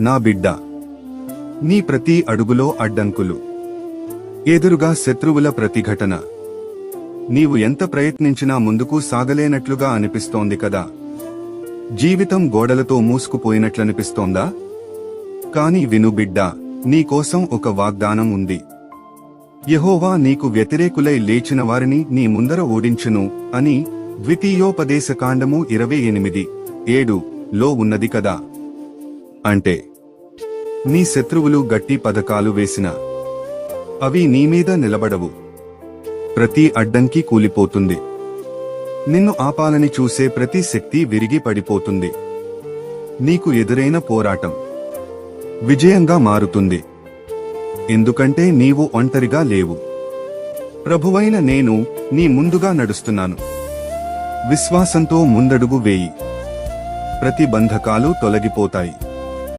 నా బిడ్డ నీ ప్రతి అడుగులో అడ్డంకులు. ఎదురుగా శత్రువుల ప్రతిఘటన. నీవు ఎంత ప్రయత్నించినా ముందుకు సాగలేనట్లుగా అనిపిస్తోంది కదా. జీవితం గోడలతో మూసుకుపోయినట్లనిపిస్తోందా? కాని విను బిడ్డ నీకోసం ఒక వాగ్దానం ఉంది. యహోవా నీకు వ్యతిరేకులై లేచిన వారిని నీ ముందర ఓడించును అని ద్వితీయోపదేశకాండము ఇరవై ఎనిమిది ఏడు లో ఉన్నది కదా. అంటే నీ శత్రువులు గట్టి పథకాలు వేసిన అవి నీ మీద నిలబడవు. ప్రతి అడ్డంకి కూలిపోతుంది. నిన్ను ఆపాలని చూసే ప్రతి శక్తి విరిగి పడిపోతుంది. నీకు ఎదురైన పోరాటం విజయంగా మారుతుంది. ఎందుకంటే నీవు ఒంటరిగా లేవు. ప్రభువైన నేను నీ ముందుగా నడుస్తున్నాను. విశ్వాసంతో ముందడుగు వేయి. ప్రతి బంధకాలు తొలగిపోతాయి.